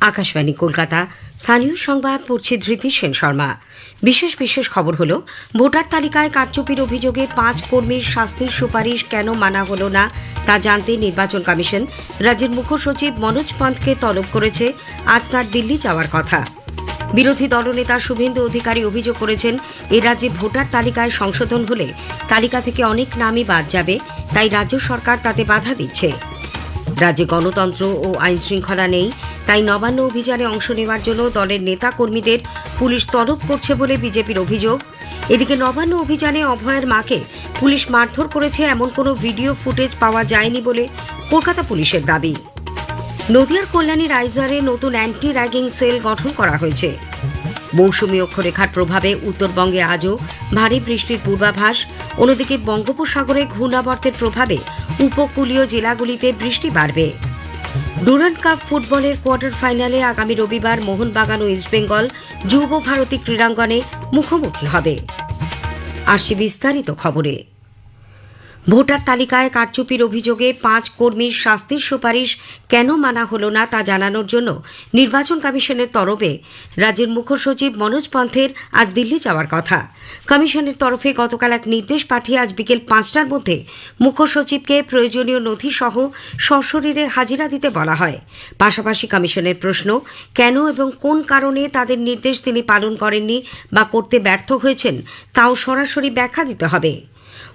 আকাশবাণী, কলকাতা। স্থানীয় সংবাদ, পড়ছে ধৃতি সেন শর্মা। বিশেষ বিশেষ খবর হলো, ভোটার তালিকায় কারচুপির অভিযোগে পাঁচ কর্মীর শাস্তির সুপারিশ কেন মানা হল না, তা জানতে নির্বাচন কমিশন। রাজ্যের মুখ্য সচিব মনোজ পন্থকে তলব করেছে, আজ তার দিল্লি যাওয়ার কথা। বিরোধী দলনেতা শুভেন্দু অধিকারী অভিযোগ করেছেন, এ রাজ্যে ভোটার তালিকায় সংশোধন হলে তালিকা থেকে অনেক নামই বাদ যাবে, তাই রাজ্য সরকার তাতে বাধা দিচ্ছে। রাজ্যে গণতন্ত্র ও আইন শৃঙ্খলা নেই, তাই নবান্ন অভিযানে অংশ নেওয়ার জন্য দলের নেতা কর্মীদের পুলিশ তলব করছে বলে বিজেপির অভিযোগ। এদিকে নবান্ন অভিযানে অভয়ের মাকে পুলিশ মারধর করেছে এমন কোনো ভিডিও ফুটেজ পাওয়া যায়নি বলে কলকাতা পুলিশের দাবি। নদিয়ার কল্যাণী রাইজারে নতুন অ্যান্টি র্যাগিং সেল গঠন করা হয়েছে। মৌসুমী অক্ষরেখার প্রভাবে উত্তরবঙ্গে আজও ভারী বৃষ্টির পূর্বাভাস। অন্যদিকে বঙ্গোপসাগরে ঘূর্ণাবর্তের প্রভাবে উপকূলীয় জেলাগুলিতে বৃষ্টি বাড়বে। ডুরান্ড কাপ ফুটবলের কোয়ার্টার ফাইনালে আগামী রবিবার মোহনবাগান ও ইস্টবেঙ্গল যুব ভারতী ক্রীড়াঙ্গনে মুখোমুখি হবে। আসছে বিস্তারিত খবরে। ভোটার তালিকায় কারচুপির অভিযোগে পাঁচ কর্মীর শাস্তির সুপারিশ কেন মানা হলো না তা জানানোর জন্য নির্বাচন কমিশনের তরফে রাজ্যের মুখ্য সচিব মনোজ পন্থের আর দিল্লি যাওয়ার কথা। কমিশনের তরফে গতকাল এক নির্দেশ পাঠিয়ে আজ বিকেল পাঁচটার মধ্যে মুখ্য সচিবকে প্রয়োজনীয় নথি সহ সশরীরে হাজিরা দিতে বলা হয়। পাশাপাশি কমিশনের প্রশ্ন, কেন এবং কোন কারণে তাদের নির্দেশ তিনি পালন করেননি বা করতে ব্যর্থ হয়েছেন তাও সরাসরি ব্যাখ্যা দিতে হবে।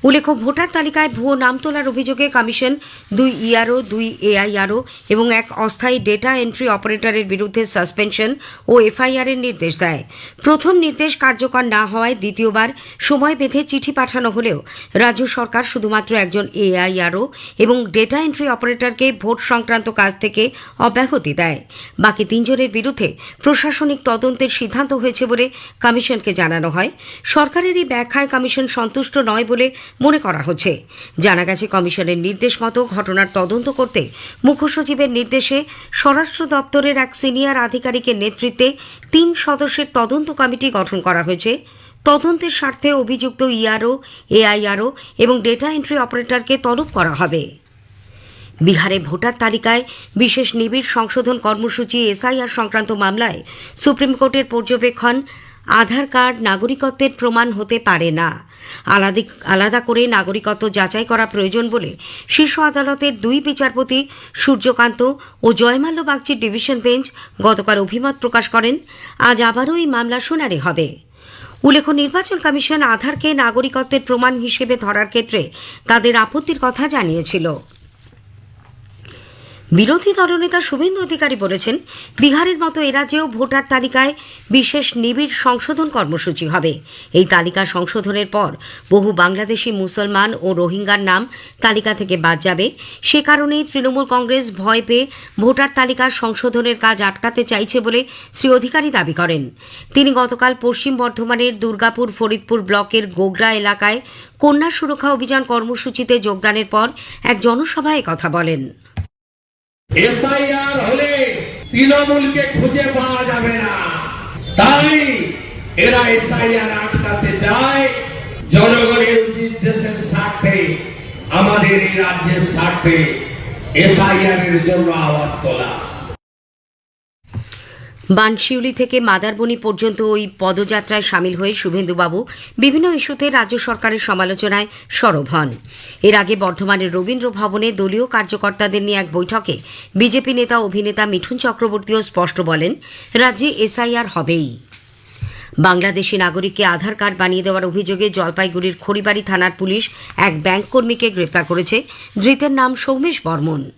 উল্লেখ্য, ভোটার তালিকায় ভুয়ো নাম তোলার অভিযোগে কমিশন দুই ইআরও, দুই এআইআরও এবং এক অস্থায়ী ডেটা এন্ট্রি অপারেটরের বিরুদ্ধে সাসপেনশন ও এফআইআর এর নির্দেশ দেয়। প্রথম নির্দেশ কার্যকর না হওয়ায় দ্বিতীয়বার সময় বেঁধে চিঠি পাঠানো হলেও রাজ্য সরকার শুধুমাত্র একজন এআইআরও এবং ডেটা এন্ট্রি অপারেটরকে ভোট সংক্রান্ত কাজ থেকে অব্যাহতি দেয়। বাকি তিনজনের বিরুদ্ধে প্রশাসনিক তদন্তের সিদ্ধান্ত হয়েছে বলে কমিশনকে জানানো হয়। সরকারের এই ব্যাখ্যায় কমিশন সন্তুষ্ট নয় বলে মনে করা হচ্ছে। জানা গেছে, কমিশনের নির্দেশ মতো ঘটনার তদন্ত করতে মুখ্য সচিবের নির্দেশে স্বরাষ্ট্র দপ্তরের এক সিনিয়র আধিকারিকের নেতৃত্বে তিন সদস্যের তদন্ত কমিটি গঠন করা হয়েছে। তদন্তের স্বার্থে অভিযুক্ত ইআরও, এআইআরও এবং ডেটা এন্ট্রি অপারেটরকে তলব করা হবে। বিহারে ভোটার তালিকায় বিশেষ নিবিড় সংশোধন কর্মসূচি এসআইআর সংক্রান্ত মামলায় সুপ্রিম কোর্টের পর্যবেক্ষণ, আধার কার্ড নাগরিকত্বের প্রমাণ হতে পারে না। আলাদা আলাদা করে নাগরিকত্ব যাচাই করা প্রয়োজন বলে শীর্ষ আদালতের দুই বিচারপতি সূর্যকান্ত ও জয়মাল্য বাগচির ডিভিশন বেঞ্চ গতকাল অভিমত প্রকাশ করেন। আজ আবারও এই মামলা শুনানি হবে। উল্লেখ নির্বাচন কমিশন আধারকে নাগরিকত্বের প্রমাণ হিসেবে ধরার ক্ষেত্রে তাদের আপত্তির কথা জানিয়েছিল। বিরোধী দলনেতা শুভেন্দু অধিকারী বলেছেন, বিহারের মতো এরাজ্যেও ভোটার তালিকায় বিশেষ নিবিড় সংশোধন কর্মসূচি হবে। এই তালিকা সংশোধনের পর বহু বাংলাদেশি মুসলমান ও রোহিঙ্গার নাম তালিকা থেকে বাদ যাবে। সে কারণেই তৃণমূল কংগ্রেস ভয় পেয়ে ভোটার তালিকার সংশোধনের কাজ আটকাতে চাইছে বলে শ্রী অধিকারী দাবি করেন। তিনি গতকাল পশ্চিম বর্ধমানের দুর্গাপুর ফরিদপুর ব্লকের গোগরা এলাকায় কন্যা সুরক্ষা অভিযান কর্মসূচিতে যোগদানের পর এক জনসভায় কথা বলেন। এসআইআর হলে তৃণমূলকে খুঁজে পাওয়া যাবে না। তাই এরা এসআইআর আটকাতে চায়। জনগণের উচিত দেশের স্বার্থে, আমাদের এই রাজ্যের স্বার্থে এসআইআর এর জন্য আওয়াজ তোলা। বানশিউলি থেকে মাদারবনি পর্যন্ত ওই পদযাত্রায় সামিল হয়ে শুভেন্দুবাবু বিভিন্ন ইস্যুতে রাজ্য সরকারের সমালোচনায় সরব হন। এর আগে বর্ধমানের রবীন্দ্র ভবনে দলীয় কার্যকর্তাদের নিয়ে এক বৈঠকে বিজেপি নেতা অভিনেতা মিঠুন চক্রবর্তীও স্পষ্ট বলেন, রাজ্যে এসআইআর হবেই। বাংলাদেশি নাগরিককে আধার কার্ড বানিয়ে দেওয়ার অভিযোগে জলপাইগুড়ির খড়িবাড়ি থানার পুলিশ এক ব্যাংক কর্মীকে গ্রেপ্তার করেছে। ধৃতের নাম সৌমেশ বর্মন।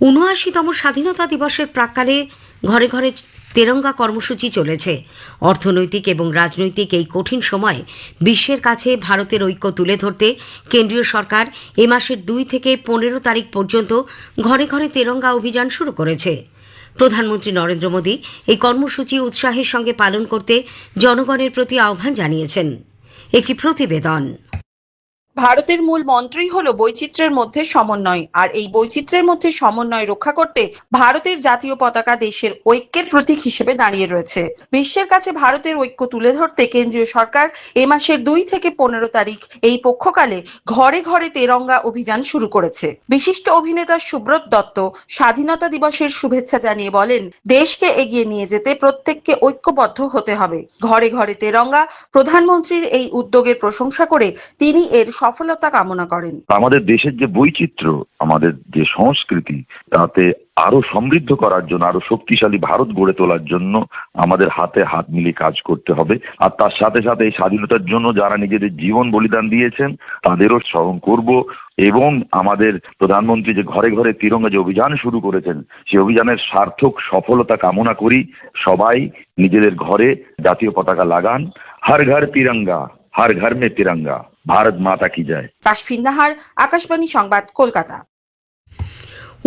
উনআশিতম স্বাধীনতা দিবসের প্রাক্কালে ঘরে ঘরে তেরঙ্গা কর্মসূচি চলেছে। অর্থনৈতিক এবং রাজনৈতিক এই কঠিন সময় বিশ্বের কাছে ভারতের ঐক্য তুলে ধরতে কেন্দ্রীয় সরকার এ মাসের দুই থেকে পনেরো তারিখ পর্যন্ত ঘরে ঘরে তেরঙ্গা অভিযান শুরু করেছে। প্রধানমন্ত্রী নরেন্দ্র মোদী এই কর্মসূচি উৎসাহের সঙ্গে পালন করতে জনগণের প্রতি আহ্বান জানিয়েছেন। একটি প্রতিবেদন। ভারতের মূল মন্ত্রই হলো বৈচিত্র্যের মধ্যে সমন্বয়। আর এই বৈচিত্র্যের মধ্যে সমন্বয় রক্ষা করতে ভারতের জাতীয় পতাকা দেশের ঐক্যের প্রতীক হিসেবে দাঁড়িয়ে রয়েছে। বিশ্বের কাছে ভারতের ঐক্য তুলে ধরতে কেন্দ্রীয় সরকার এ মাসের দুই থেকে পনেরো তারিখ এই পক্ষকালে ঘরে ঘরে তেরঙ্গা অভিযান শুরু করেছে। বিশিষ্ট অভিনেতা সুব্রত দত্ত স্বাধীনতা দিবসের শুভেচ্ছা জানিয়ে বলেন, দেশকে এগিয়ে নিয়ে যেতে প্রত্যেককে ঐক্যবদ্ধ হতে হবে। ঘরে ঘরে তেরঙ্গা প্রধানমন্ত্রীর এই উদ্যোগের প্রশংসা করে তিনি এর সফলতা কামনা করেন। আমাদের দেশের যে বৈচিত্র্য, আমাদের যে সংস্কৃতি, তাতে আরও সমৃদ্ধ করার জন্য, আরও শক্তিশালী ভারত গড়ে তোলার জন্য আমাদের হাতে হাত মিলিয়ে কাজ করতে হবে। আর তার সাথে সাথে এই স্বাধীনতার জন্য যারা নিজেদের জীবন বলিদান দিয়েছেন, তাদেরও স্মরণ করব এবং আমাদের প্রধানমন্ত্রী যে ঘরে ঘরে তিরঙ্গা যে অভিযান শুরু করেছেন সেই অভিযানের সার্থক সফলতা কামনা করি। সবাই নিজেদের ঘরে জাতীয় পতাকা লাগান। হর ঘর তিরঙ্গা, হর ঘর মে তিরঙ্গা। ভারত মাতা কি জয়। কাশফিন নাহার আকাশবাণী সংবাদ কলকাতা।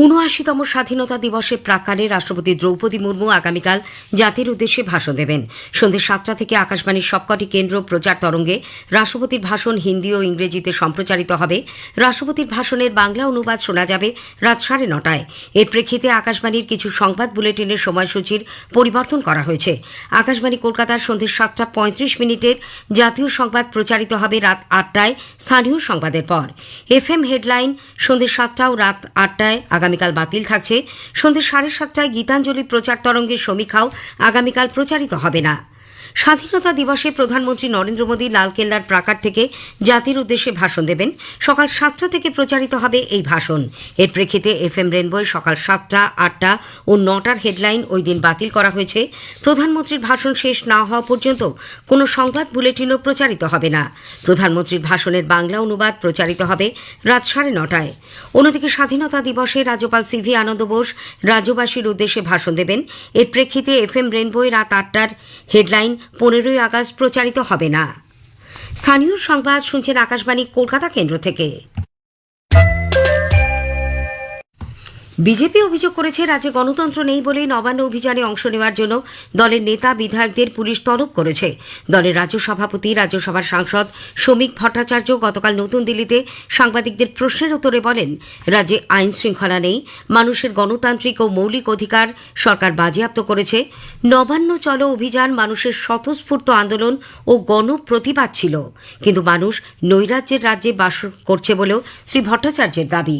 উনআশিতম স্বাধীনতা দিবসের প্রাক্কালে রাষ্ট্রপতি দ্রৌপদী মুর্মু আগামীকাল জাতির উদ্দেশ্যে ভাষণ দেবেন। সন্ধ্যে সাতটা থেকে আকাশবাণীর সবকটি কেন্দ্র প্রচার তরঙ্গে রাষ্ট্রপতির ভাষণ হিন্দি ও ইংরেজিতে সম্প্রচারিত হবে। রাষ্ট্রপতির ভাষণের বাংলা অনুবাদ শোনা যাবে রাত সাড়ে নটায়। এর প্রেক্ষিতে আকাশবাণীর কিছু সংবাদ বুলেটিনের সময়সূচির পরিবর্তন করা হয়েছে। আকাশবাণী কলকাতার সন্ধ্যে সাতটা পঁয়ত্রিশ মিনিটের জাতীয় সংবাদ প্রচারিত হবে রাত আটটায় স্থানীয় সংবাদের পর। এফএম হেডলাইন সন্ধ্যে সাতটা ও রাত আটটায় আগামীকাল বাতিল থাকছে। সন্ধ্যে সাড়ে সাতটায় গীতাঞ্জলি প্রচার তরঙ্গের সমীক্ষাও আগামীকাল প্রচারিত হবে না। স্বাধীনতা দিবসে প্রধানমন্ত্রী নরেন্দ্র মোদী লালকেল্লার প্রাকার থেকে জাতির উদ্দেশ্যে ভাষণ দেবেন। সকাল সাতটা থেকে প্রচারিত হবে এই ভাষণ। এর প্রেক্ষিতে এফ এম রেনবোয় সকাল সাতটা, আটটা ও নটার হেডলাইন ওই দিন বাতিল করা হয়েছে। প্রধানমন্ত্রীর ভাষণ শেষ না হওয়া পর্যন্ত কোনো সংবাদ বুলেটিনও প্রচারিত হবে না। প্রধানমন্ত্রীর ভাষণের বাংলা অনুবাদ প্রচারিত হবে রাত সাড়ে নটায়। অন্যদিকে স্বাধীনতা দিবসে রাজ্যপাল সিভি আনন্দ বোস রাজ্যবাসীর উদ্দেশ্যে ভাষণ দেবেন। এর প্রেক্ষিতে এফ এম রেনবোয় রাত আটটার হেডলাইন পনেরোই আগস্ট প্রচারিত হবে না। স্থানীয় সংবাদ শুনছেন আকাশবাণী কলকাতা কেন্দ্র থেকে। বিজেপি অভিযোগ করেছে, রাজ্যে গণতন্ত্র নেই বলে নবান্ন অভিযানে অংশ নেওয়ার জন্য দলের নেতা, বিধায়কদের পুলিশ তলব করেছে। দলের রাজ্য সভাপতি, রাজ্যসভার সাংসদ শ্রমিক ভট্টাচার্য গতকাল নতুন দিল্লিতে সাংবাদিকদের প্রশ্নের উত্তরে বলেন, রাজ্যে আইন শৃঙ্খলা নেই, মানুষের গণতান্ত্রিক ও মৌলিক অধিকার সরকার বাজেয়াপ্ত করেছে। নবান্ন চলো অভিযান মানুষের স্বতঃস্ফূর্ত আন্দোলন ও গণপ্রতিবাদ ছিল, কিন্তু মানুষ নৈরাজ্যের রাজ্যে বাস করছে বলেও শ্রী ভট্টাচার্যের দাবি।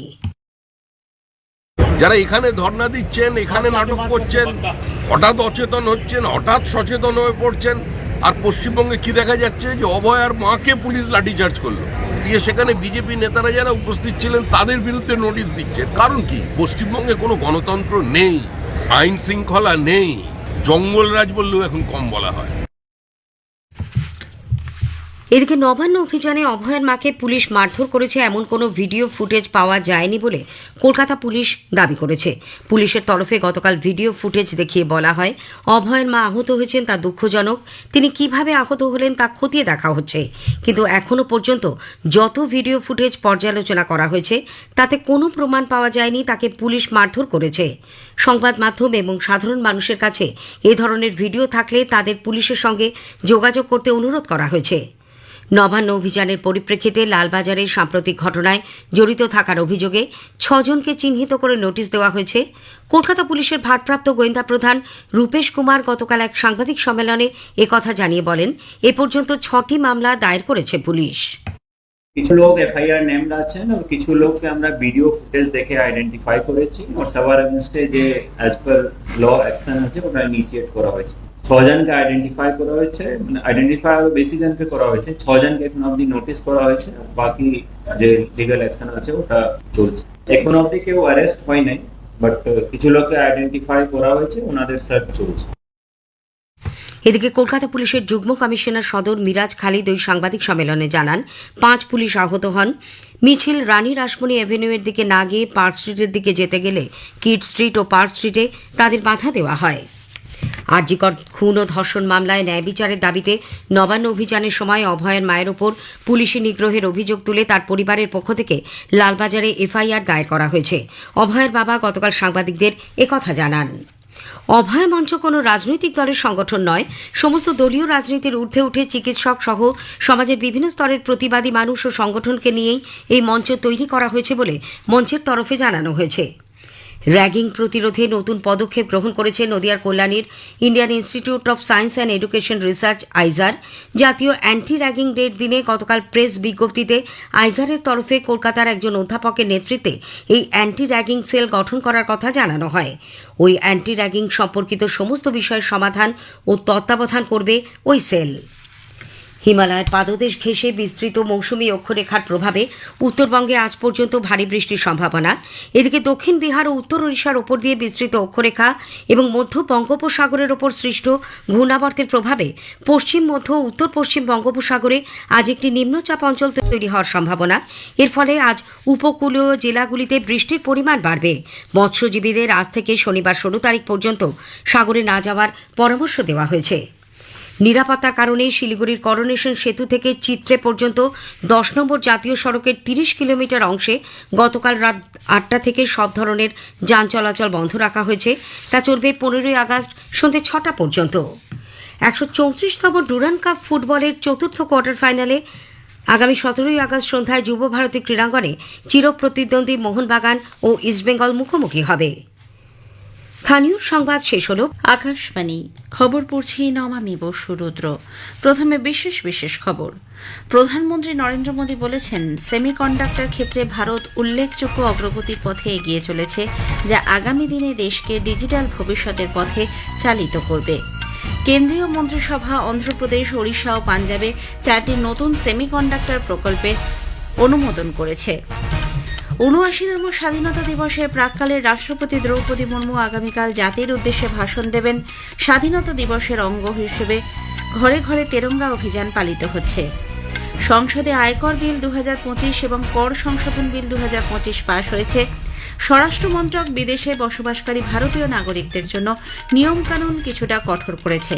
যারা এখানে ধর্ণা দিচ্ছেন, এখানে নাটক করছেন, হঠাৎ অচেতন হচ্ছেন, হঠাৎ সচেতন হয়ে পড়ছেন, আর পশ্চিমবঙ্গে কি দেখা যাচ্ছে যে অভয়ার মাকে পুলিশ লাঠিচার্জ করল। দিয়ে সেখানে বিজেপি নেতারা যারা উপস্থিত ছিলেন, তাদের বিরুদ্ধে নোটিশ দিচ্ছেন। কারণ কি? পশ্চিমবঙ্গে কোনো গণতন্ত্র নেই, আইন শৃঙ্খলা নেই জঙ্গলরাজ বললেও এখন কম বলা হয়। এদিকে নবান্ন অভিযানে অভয়ের মাকে পুলিশ মারধর করেছে, এমন কোনো ভিডিও ফুটেজ পাওয়া যায়নি বলে কলকাতা পুলিশ দাবি করেছে। পুলিশের তরফে গতকাল ভিডিও ফুটেজ দেখিয়ে বলা হয়, অভয়ের মা আহত হয়েছেন, তা দুঃখজনক। তিনি কীভাবে আহত হলেন তা খতিয়ে দেখা হচ্ছে। কিন্তু এখনও পর্যন্ত যত ভিডিও ফুটেজ পর্যালোচনা করা হয়েছে, তাতে কোনো প্রমাণ পাওয়া যায়নি, তাকে পুলিশ মারধর করেছে। সংবাদ মাধ্যম এবং সাধারণ মানুষের কাছে এ ধরনের ভিডিও থাকলে তাদের পুলিশের সঙ্গে যোগাযোগ করতে অনুরোধ করা হয়েছে। নবান্ন অভিযানের পরিপ্রেক্ষিতে লালবাজারের সাম্প্রতিক ঘটনায় জড়িত থাকার অভিযোগে ছজনকে চিহ্নিত করে নোটিশ দেওয়া হয়েছে। কলকাতা পুলিশের ভারপ্রাপ্ত গোয়েন্দা প্রধান রূপেশ কুমার গতকাল এক সাংবাদিক সম্মেলনে একথা জানিয়ে বলেন, এ পর্যন্ত ছটি মামলা দায়ের করেছে পুলিশ। কিছু লোক এফআইআর নেমড আছেন আর কিছু লোককে আমরা ভিডিও ফুটেজ দেখে আইডেন্টিফাই করেছি। আর সবার এগেনস্টে যে অ্যাজ পার ল অ্যাকশন আছে, ওটা ইনিশিয়েট করা হয়েছে। ছজনকে আইডেন্টিফাই করা হয়েছে মানে আইডেন্টিফাই বেশি জনকে করা হয়েছে ছজনকে এখন অবধি করা হয়েছে বাকি যে লিগাল অ্যাকশন আছে ওটা চলছে। এখন অবধি কেউ অ্যারেস্ট হয় নাই বাট কিছু লোককে আইডেন্টিফাই করা হয়েছে, ওনাদের সার্চ চলছে। এদিকে কলকাতা পুলিশের যুগ্ম কমিশনার সদর মিরাজ খালিদ ওই সাংবাদিক সম্মেলনে জানান, পাঁচ পুলিশ আহত হন। মিছিল রানী রাসমণি অ্যাভিনিউয়ের দিকে না গিয়ে পার্ক স্ট্রিটের দিকে যেতে গেলে কিড স্ট্রিট ও পার্ক স্ট্রিটে তাদের বাধা দেওয়া হয়। আরজিকর খুন ও ধর্ষণ মামলায় ন্যায় বিচারের দাবিতে নবান্ন অভিযানের সময় অভয়ের মায়ের ওপর পুলিশি নিগ্রহের অভিযোগ তুলে তার পরিবারের পক্ষ থেকে লালবাজারে এফআইআর দায়ের করা হয়েছে। অভয়ের বাবা গতকাল সাংবাদিকদের একথা জানান। অভয় মঞ্চ কোনো রাজনৈতিক দলের সংগঠন নয়। সমস্ত দলীয় রাজনীতির ঊর্ধ্বে উঠে চিকিৎসক সহ সমাজের বিভিন্ন স্তরের প্রতিবাদী মানুষ ও সংগঠনকে নিয়েই এই মঞ্চ তৈরি করা হয়েছে বলে মঞ্চের তরফে জানানো হয়েছে। র্যাগিং প্রতিরোধে নতুন পদক্ষেপ গ্রহণ করেছে নদিয়ার কল্যাণীর Indian Institute of Science and Education Research, IISER. জাতীয় অ্যান্টি র্যাগিং ডের দিনে গতকাল প্রেস বিজ্ঞপ্তিতে আইজারের তরফে কলকাতার একজন অধ্যাপকের নেতৃত্বে এই অ্যান্টি র্যাগিং সেল গঠন করার কথা জানানো হয়। ওই অ্যান্টি র্যাগিং সম্পর্কিত সমস্ত বিষয়ের সমাধান ও তত্ত্বাবধান করবে ওই সেল হিমালয়ের পাদদেশ ঘেঁষে বিস্তৃত মৌসুমি অক্ষরেখার প্রভাবে উত্তরবঙ্গে আজ পর্যন্ত ভারী বৃষ্টির সম্ভাবনা। এদিকে দক্ষিণ বিহার ও উত্তর ওড়িশার ওপর দিয়ে বিস্তৃত অক্ষরেখা এবং মধ্য বঙ্গোপসাগরের ওপর সৃষ্ট ঘূর্ণাবর্তের প্রভাবে পশ্চিম, মধ্য উত্তর পশ্চিম বঙ্গোপসাগরে আজ একটি নিম্নচাপ অঞ্চল তৈরি হওয়ার সম্ভাবনা। এর ফলে আজ উপকূলীয় জেলাগুলিতে বৃষ্টির পরিমাণ বাড়বে। মৎস্যজীবীদের আজ থেকে শনিবার ষোলো তারিখ পর্যন্ত সাগরে না যাওয়ার পরামর্শ দেওয়া হয়েছে। নিরাপত্তার কারণে শিলিগুড়ির করোনেশন সেতু থেকে চিত্রে পর্যন্ত দশ নম্বর জাতীয় সড়কের তিরিশ কিলোমিটার অংশে গতকাল রাত আটটা থেকে সব ধরনের যান চলাচল বন্ধ রাখা হয়েছে। তা চলবে পনেরোই আগস্ট সন্ধ্যে ছটা পর্যন্ত। একশো চৌত্রিশতম ডুরান কাপ ফুটবলের চতুর্থ কোয়ার্টার ফাইনালে আগামী সতেরোই আগস্ট সন্ধ্যায় যুব ভারতী ক্রীড়াঙ্গনে চিরপ্রতিদ্বন্দ্বী মোহনবাগান ও ইস্টবেঙ্গল মুখোমুখি হবে। স্থানীয় সংবাদ শেষ হলো আকাশবাণী। খবর পড়ছি নমামি বসু রুদ্র। প্রথমে বিশেষ বিশেষ খবর। প্রধানমন্ত্রী নরেন্দ্র মোদী বলেছেন, সেমিকন্ডাক্টর ক্ষেত্রে ভারত উল্লেখযোগ্য অগ্রগতির পথে এগিয়ে চলেছে, যা আগামী দিনে দেশকে ডিজিটাল ভবিষ্যতের পথে চালিত করবে। কেন্দ্রীয় মন্ত্রিসভা, অন্ধ্রপ্রদেশ, ওড়িশা ও পাঞ্জাবে চারটি নতুন সেমিকন্ডাক্টর প্রকল্পে অনুমোদন করেছে। উনআশিতম স্বাধীনতা দিবসে প্রাককালের রাষ্ট্রপতি দ্রৌপদী মুর্মু আগামীকাল জাতির উদ্দেশ্যে ভাষণ দেবেন। স্বাধীনতা দিবসের অঙ্গ হিসেবে ঘরে ঘরে তেরঙ্গা অভিযান পালিত হচ্ছে। সংসদে আয়কর বিল দু হাজার পঁচিশ এবং কর সংশোধন বিল দুহাজার পঁচিশ পাশ হয়েছে। স্বরাষ্ট্র মন্ত্রক বিদেশে বসবাসকারী ভারতীয় নাগরিকদের জন্য নিয়মকানুন কিছুটা কঠোর করেছে।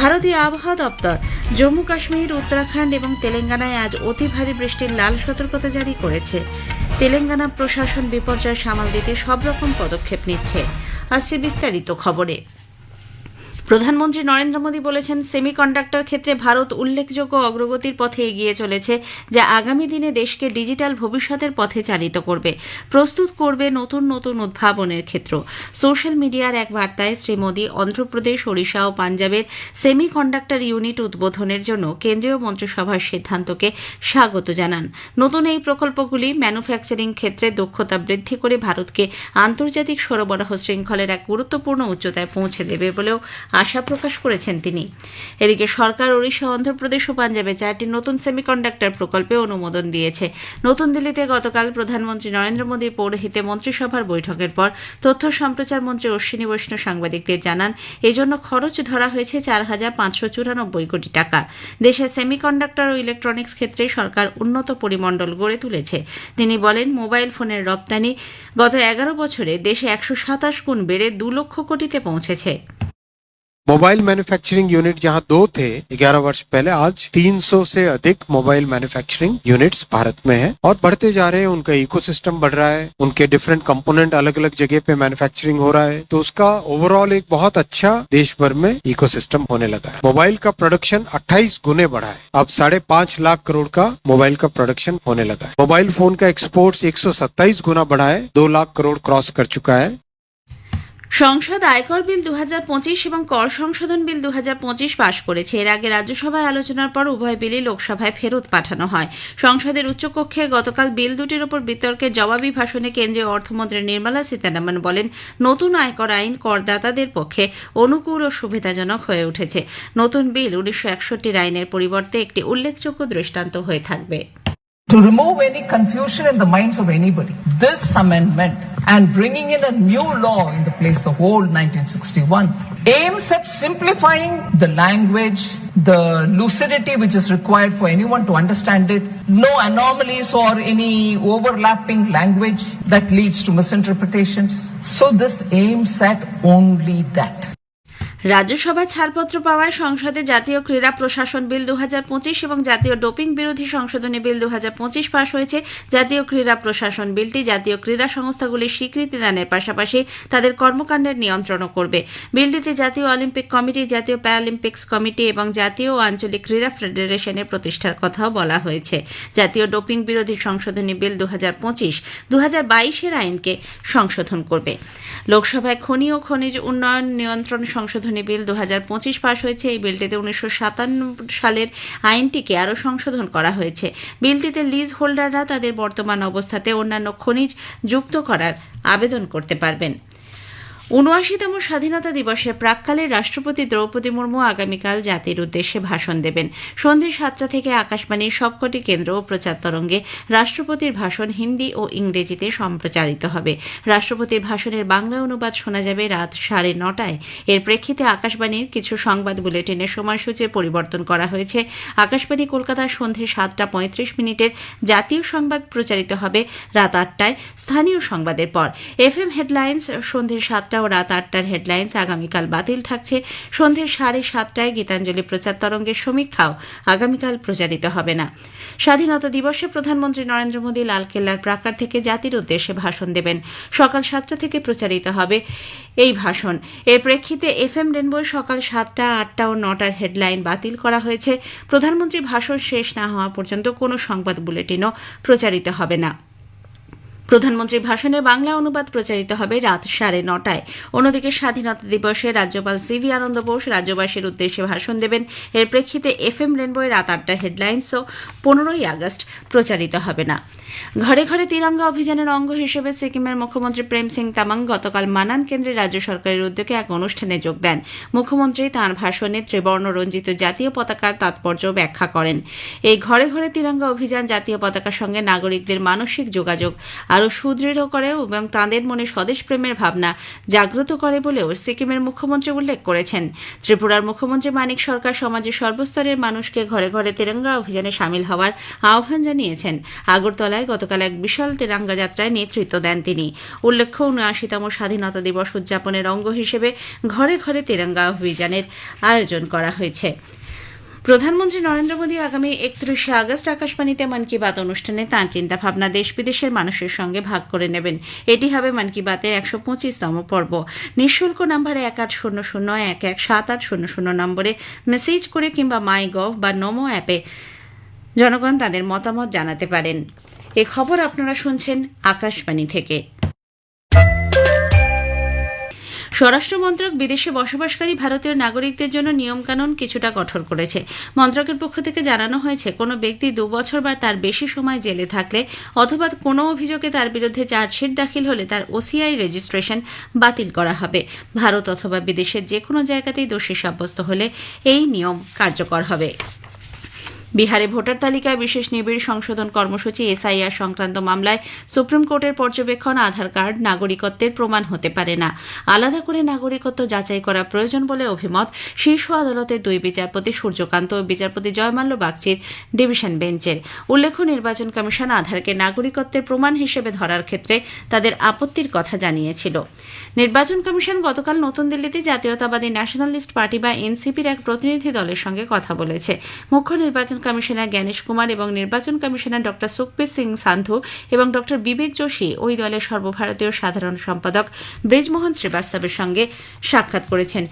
ভারতীয় আবহাওয়া দপ্তর, জম্মু কাশ্মীর, উত্তরাখণ্ড এবং তেলেঙ্গানায় আজ অতি ভারী বৃষ্টির লাল সতর্কতা জারি করেছে। তেলেঙ্গানা প্রশাসন বিপর্যয় সামাল দিতে সব রকম পদক্ষেপ নিচ্ছে। আসছে বিস্তারিত খবরে। প্রধানমন্ত্রী নরেন্দ্র মোদী বলেছেন সেমিকন্ডাক্টর ক্ষেত্রে ভারত উল্লেখযোগ্য অগ্রগতির পথে এগিয়ে চলেছে, যা আগামী দিনে দেশকে ডিজিটাল ভবিষ্যতের পথে চালিত করবে। প্রস্তুত করবে নতুন নতুন উদ্ভাবনের ক্ষেত্র। সোশ্যাল মিডিয়ার এক বার্তায় শ্রী মোদী অন্ধ্রপ্রদেশ, ওড়িশা ও পাঞ্জাবের সেমিকন্ডাক্টর ইউনিট উদ্বোধনের জন্য কেন্দ্রীয় মন্ত্রিসভার সিদ্ধান্তকে স্বাগত জানান। নতুন এই প্রকল্পগুলি ম্যানুফ্যাকচারিং ক্ষেত্রে দক্ষতা বৃদ্ধি করে ভারতকে আন্তর্জাতিক সরবরাহ শৃঙ্খলের এক গুরুত্বপূর্ণ উচ্চতায় পৌঁছে দেবে বলেও আশা প্রকাশ করেছেন তিনি। এদিকে সরকার, ওড়িশা, অন্ধ্রপ্রদেশ ও পাঞ্জাবে চারটি নতুন সেমিকন্ডাক্টর প্রকল্পে অনুমোদন দিয়েছে। নতুন দিল্লিতে গতকাল প্রধানমন্ত্রী নরেন্দ্র মোদীর পৌরহিতে মন্ত্রিসভার বৈঠকের পর তথ্য সম্প্রচার মন্ত্রী অশ্বিনী বৈষ্ণব সাংবাদিকদের জানান, এজন্য খরচ ধরা হয়েছে চার হাজার পাঁচশো চুরানব্বই কোটি টাকা। দেশের সেমিকন্ডাক্টর ও ইলেকট্রনিক্স ক্ষেত্রে সরকার উন্নত পরিমণ্ডল গড়ে তুলেছে। তিনি বলেন, মোবাইল ফোনের রপ্তানি গত এগারো বছরে দেশে একশো সাতাশ গুণ বেড়ে দু লক্ষ কোটিতে পৌঁছেছে। मोबाइल मैन्युफैक्चरिंग यूनिट जहाँ दो थे 11 वर्ष पहले, आज 300 से अधिक मोबाइल मैन्युफैक्चरिंग यूनिट्स भारत में है और बढ़ते जा रहे हैं। उनका इकोसिस्टम बढ़ रहा है, उनके डिफरेंट कंपोनेंट अलग अलग जगह पे मैन्युफैक्चरिंग हो रहा है तो उसका ओवरऑल एक बहुत अच्छा देश भर में इकोसिस्टम होने लगा है। मोबाइल का प्रोडक्शन 28 गुने बढ़ा है, अब साढ़े लाख करोड़ का मोबाइल का प्रोडक्शन होने लगा है। मोबाइल फ़ोन का एक्सपोर्ट्स 127 गुना बढ़ा है, दो लाख करोड़ क्रॉस कर चुका है সংসদ আয়কর বিল দু হাজার পঁচিশ এবং কর সংশোধন বিল দু হাজার পঁচিশ পাশ করেছে। এর আগে রাজ্যসভায় আলোচনার পর উভয় বিলই লোকসভায় ফেরত পাঠানো হয়। সংসদের উচ্চকক্ষে গতকাল বিল দুটির উপর বিতর্কে জবাবি ভাষণে কেন্দ্রীয় অর্থমন্ত্রী নির্মলা সীতারামন বলেন, নতুন আয়কর আইন করদাতাদের পক্ষে অনুকূল ও সুবিধাজনক হয়ে উঠেছে। নতুন বিল উনিশশো আইনের পরিবর্তে একটি উল্লেখযোগ্য দৃষ্টান্ত হয়ে থাকবে। To remove any confusion in the minds of anybody, this amendment and bringing in a new law in the place of old 1961 aims at simplifying the language, the lucidity which is required for anyone to understand it, no anomalies or any overlapping language that leads to misinterpretations. So this aims at only that. রাজ্যসভায় ছাড়পত্র পাওয়ায় সংসদে জাতীয় ক্রীড়া প্রশাসন বিল দু হাজার পঁচিশ এবং জাতীয় ডোপিং বিরোধী সংশোধনী বিল দুহাজার পঁচিশ পাশ হয়েছে। জাতীয় ক্রীড়া প্রশাসন বিলটি জাতীয় ক্রীড়া সংস্থাগুলির স্বীকৃতি দানের পাশাপাশি তাদের কর্মকাণ্ডের নিয়ন্ত্রণও করবে। বিলটিতে জাতীয় অলিম্পিক কমিটি, জাতীয় প্যারালিম্পিক্স কমিটি এবং জাতীয় ও আঞ্চলিক ক্রীড়া ফেডারেশনের প্রতিষ্ঠার কথাও বলা হয়েছে। জাতীয় ডোপিং বিরোধী সংশোধনী বিল দু হাজার পঁচিশ দু আইনকে সংশোধন করবে। লোকসভায় খনি ও খনিজ উন্নয়ন নিয়ন্ত্রণ সংশোধনী বিল দু হাজার পঁচিশ পাশ হয়েছে। এই বিলটিতে উনিশশো সাতান্ন সালের আইনটিকে আরও সংশোধন করা হয়েছে। বিলটিতে লিজ হোল্ডাররা তাদের বর্তমান অবস্থাতে অন্যান্য খনিজ যুক্ত করার আবেদন করতে পারবেন। উনআশিতম স্বাধীনতা দিবসের প্রাককালে রাষ্ট্রপতি দ্রৌপদী মুর্মু আগামীকাল জাতির উদ্দেশ্যে ভাষণ দেবেন। সন্ধ্যে সাতটা থেকে আকাশবাণীর সবকটি কেন্দ্র ও প্রচার তরঙ্গে রাষ্ট্রপতির ভাষণ হিন্দি ও ইংরেজিতে সম্প্রচারিত হবে। রাষ্ট্রপতির ভাষণের বাংলা অনুবাদ শোনা যাবে রাত সাড়ে নটায়। এর প্রেক্ষিতে আকাশবাণীর কিছু সংবাদ বুলেটিনের সময়সূচির পরিবর্তন করা হয়েছে। আকাশবাণী কলকাতার সন্ধ্যে সাতটা পঁয়ত্রিশ মিনিটের জাতীয় সংবাদ প্রচারিত হবে রাত আটটায় স্থানীয় সংবাদের পর। এফএম হেডলাইন্স সন্ধ্যে সাতটা ও রাত আটটার হেডলাইন্স আগামীকাল বাতিল থাকছে। সন্ধ্যে সাড়ে সাতটায় গীতাঞ্জলি প্রচার তরঙ্গের সমীক্ষাও আগামীকাল প্রচারিত হবে না। স্বাধীনতা দিবসে প্রধানমন্ত্রী নরেন্দ্র মোদী লালকেল্লার প্রাকার থেকে জাতির উদ্দেশ্যে ভাষণ দেবেন। সকাল সাতটা থেকে প্রচারিত হবে এই ভাষণ। এর প্রেক্ষিতে এফ এম রেনবো সকাল সাতটা, আটটা ও নটার হেডলাইন বাতিল করা হয়েছে। প্রধানমন্ত্রী ভাষণ শেষ না হওয়া পর্যন্ত কোনো সংবাদ বুলেটিনও প্রচারিত হবে না। প্রধানমন্ত্রীর ভাষণে বাংলা অনুবাদ প্রচারিত হবে রাত সাড়ে নটায়। অন্যদিকে স্বাধীনতা দিবসে রাজ্যপাল সিভি আনন্দ বোস রাজ্যবাসীর উদ্দেশ্যে ভাষণ দেবেন। এর প্রেক্ষিতে এফ এম রেনবোয় রাত আটটা হেডলাইন্সও পনেরোই আগস্ট প্রচারিত হবে না। ঘরে ঘরে তিরঙ্গা অভিযানের অঙ্গ হিসেবে সিকিমের মুখ্যমন্ত্রী প্রেম সিং তামাং গতকাল মানান কেন্দ্রে রাজ্য সরকারের উদ্যোগে এক অনুষ্ঠানে যোগ দেন। মুখ্যমন্ত্রী তাঁর ভাষণে ত্রিবর্ণ রঞ্জিত জাতীয় পতাকার তাৎপর্য ব্যাখ্যা করেন। এই ঘরে ঘরে তিরঙ্গা অভিযান জাতীয় পতাকার সঙ্গে নাগরিকদের মানসিক যোগাযোগ আরও সুদৃঢ় করে এবং তাঁদের মনে স্বদেশ প্রেমের ভাবনা জাগ্রত করে বলেও সিকিমের মুখ্যমন্ত্রী উল্লেখ করেছেন। ত্রিপুরার মুখ্যমন্ত্রী মানিক সরকার সমাজের সর্বস্তরের মানুষকে ঘরে ঘরে তিরঙ্গা অভিযানে সামিল হওয়ার আহ্বান জানিয়েছেন। আগরতলায় গতকাল এক বিশাল তিরঙ্গা যাত্রায় নেতৃত্ব দেন তিনি। উল্লেখ্য, উনআশিতম স্বাধীনতা দিবস উদযাপনের অঙ্গ হিসেবে ঘরে ঘরে তিরঙ্গা অভিযানের আয়োজন করা হয়েছে। প্রধানমন্ত্রী নরেন্দ্র মোদী আগামী একত্রিশে আগস্ট আকাশবাণীতে মন কি বাত অনুষ্ঠানে তাঁর চিন্তাভাবনা দেশ বিদেশের মানুষের সঙ্গে ভাগ করে নেবেন। এটি হবে মন কি বাতের একশো পঁচিশতম পর্ব। নিঃশুল্ক নম্বরে এক আট শূন্য শূন্য, এক এক সাত আট শূন্য শূন্য নম্বরে মেসেজ করে কিংবা মাই গভ বা নমো অ্যাপে জনগণ তাদের মতামত জানাতে পারেন। এ খবর আপনারা শুনছেন আকাশবাণী থেকে। স্বরাষ্ট্র মন্ত্রক বিদেশে বসবাসকারী ভারতীয় নাগরিকদের জন্য নিয়মকানুন কিছুটা কঠোর করেছে। মন্ত্রকের পক্ষ থেকে জানানো হয়েছে, কোনো ব্যক্তি দু বছর বা তার বেশি সময় জেলে থাকলে অথবা কোনো অভিযোগে তার বিরুদ্ধে চার্জশিট দাখিল হলে তার ওসিআই রেজিস্ট্রেশন বাতিল করা হবে। ভারত অথবা বিদেশের যে কোনো জায়গাতেই দোষী সাব্যস্ত হলে এই নিয়ম কার্যকর হবে। বিহারে ভোটার তালিকায় বিশেষ নিবিড় সংশোধন কর্মসূচি এসআইআর সংক্রান্ত মামলায় সুপ্রিম কোর্টের পর্যবেক্ষণ আধার কার্ড নাগরিকত্বের প্রমাণ হতে পারে না। আলাদা করে নাগরিকত্ব যাচাই করা প্রয়োজন বলে অভিমত শীর্ষ আদালতের দুই বিচারপতি সূর্যকান্ত ও বিচারপতি জয়মাল্য বাগচির ডিভিশন বেঞ্চের। উল্লেখ্য, নির্বাচন কমিশন আধারকে নাগরিকত্বের প্রমাণ হিসেবে ধরার ক্ষেত্রে তাদের আপত্তির কথা জানিয়েছিল। নির্বাচন কমিশন গতকাল নতুন দিল্লিতে জাতীয়তাবাদী ন্যাশনালিস্ট পার্টি বা এনসিপির এক প্রতিনিধি দলের সঙ্গে কথা বলেছে। মুখ্য নির্বাচন কমিশনার জ্ঞানেশ কুমার এবং নির্বাচন কমিশনার ড সুখবীর সিং সান্ধু এবং ড বিবেক যোশী ওই দলের সর্বভারতীয় সাধারণ সম্পাদক ব্রিজমোহন শ্রীবাস্তবের সঙ্গে সাক্ষাৎ করেছেন।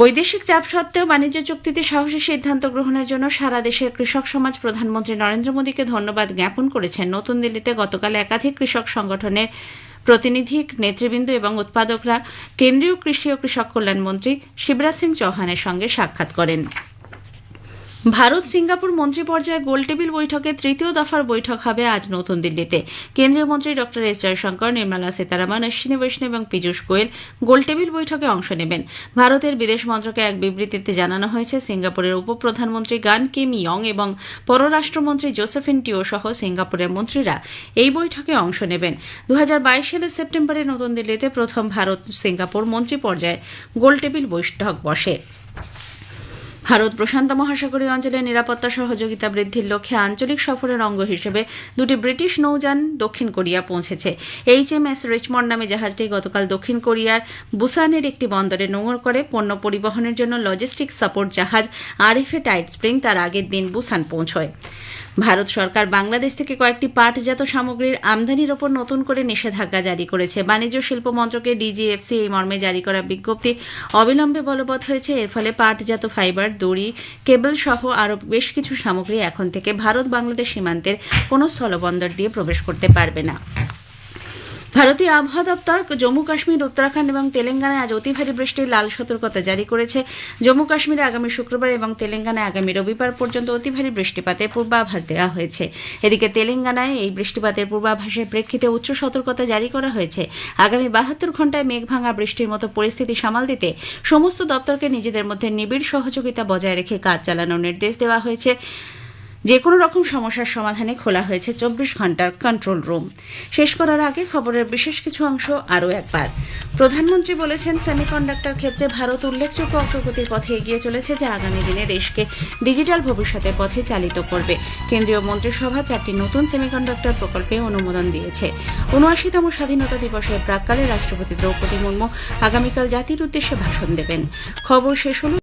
বৈদেশিক চাপ সত্ত্বেও বাণিজ্য চুক্তিতে সাহসী সিদ্ধান্ত গ্রহণের জন্য সারা দেশের কৃষক সমাজ প্রধানমন্ত্রী নরেন্দ্র মোদীকে ধন্যবাদ জ্ঞাপন করেছেন। নতুন দিল্লিতে গতকাল একাধিক কৃষক সংগঠনের প্রতিনিধি, নেতৃবৃন্দ এবং উৎপাদকরা কেন্দ্রীয় কৃষি ও কৃষক কল্যাণ মন্ত্রী শিবরাজ সিং চৌহানের সঙ্গে সাক্ষাৎ করেন। ভারত সিঙ্গাপুর মন্ত্রী পর্যায়ে গোলটেবিল বৈঠকে তৃতীয় দফার বৈঠক হবে আজ নতুন দিল্লিতে। কেন্দ্রীয় মন্ত্রী ড এস জয়শঙ্কর, নির্মলা সীতারামন, অশ্বিনী বৈষ্ণব এবং পীযূষ গোয়েল গোলটেবিল বৈঠকে অংশ নেবেন। ভারতের বিদেশ মন্ত্রকে এক বিবৃতিতে জানানো হয়েছে, সিঙ্গাপুরের উপপ্রধানমন্ত্রী গান কিম ইয়ং এবং পররাষ্ট্রমন্ত্রী জোসেফিন টিও সহ সিঙ্গাপুরের মন্ত্রীরা এই বৈঠকে অংশ নেবেন। দু হাজার বাইশ সালের সেপ্টেম্বরে নতুন দিল্লিতে প্রথম ভারত সিঙ্গাপুর মন্ত্রী পর্যায়ে গোলটেবিল বৈঠক বসে। ভারত প্রশান্ত মহাসাগরীয় অঞ্চলে নিরাপত্তা সহযোগিতা বৃদ্ধির লক্ষ্যে আঞ্চলিক সফরের অঙ্গ হিসেবে দুটি ব্রিটিশ নৌযান দক্ষিণ কোরিয়া পৌঁছেছে। এইচ এম এস রিচমন্ড নামে জাহাজটি গতকাল দক্ষিণ কোরিয়ার বুসানের একটি বন্দরে নোঙর করে। পণ্য পরিবহনের জন্য লজিস্টিক সাপোর্ট জাহাজ আরএফএ টাইট স্প্রিং তার আগের দিন বুসান পৌঁছয়। ভারত সরকার বাংলাদেশ থেকে কয়েকটি পাটজাত সামগ্রীর আমদানির ওপর নতুন করে নিষেধাজ্ঞা জারি করেছে। বাণিজ্য শিল্প মন্ত্রকের ডিজিএফসি এই মর্মে জারি করা বিজ্ঞপ্তি অবিলম্বে বলবৎ হয়েছে। এর ফলে পাটজাত ফাইবার, দড়ি, কেবল সহ আরও বেশ কিছু সামগ্রী এখন থেকে ভারত বাংলাদেশ সীমান্তের কোনো স্থলবন্দর দিয়ে প্রবেশ করতে পারবে না। ভারতীয় আবহাওয়া দপ্তর, জম্মু কাশ্মীর, উত্তরাখণ্ড এবং তেলেঙ্গানায় আজ অতি ভারী বৃষ্টির লাল সতর্কতা জারি করেছে। জম্মু কাশ্মীরে আগামী শুক্রবার এবং তেলেঙ্গানায় আগামী রবিবার পর্যন্ত অতি ভারী বৃষ্টিপাতের পূর্বাভাস দেওয়া হয়েছে। এদিকে তেলেঙ্গানায় এই বৃষ্টিপাতের পূর্বাভাসের প্রেক্ষিতে উচ্চ সতর্কতা জারি করা হয়েছে। আগামী বাহাত্তর ঘন্টায় মেঘ ভাঙা বৃষ্টির মতো পরিস্থিতি সামাল দিতে সমস্ত দপ্তরকে নিজেদের মধ্যে নিবিড় সহযোগিতা বজায় রেখে কাজ চালানোর নির্দেশ দেওয়া হয়েছে। যে কোনো রকম সমস্যার সমাধানে খোলা হয়েছে চব্বিশ ঘণ্টার কন্ট্রোল রুম শেষ করার আগে খবরের বিশেষ কিছু অংশ আরও একবার। প্রধানমন্ত্রী বলেছেন সেমিকন্ডাক্টর ক্ষেত্রে ভারত উল্লেখযোগ্য অগ্রগতির পথে এগিয়ে চলেছে যা আগামী দিনে দেশকে ডিজিটাল ভবিষ্যতের পথে চালিত করবে। কেন্দ্রীয় মন্ত্রিসভা চারটি নতুন সেমিকন্ডাক্টর প্রকল্পে অনুমোদন দিয়েছে। উনআশিতম স্বাধীনতা দিবসের প্রাককালে রাষ্ট্রপতি দ্রৌপদী মুর্মু আগামীকাল জাতির উদ্দেশ্যে ভাষণ দেবেন। খবর শেষ হল।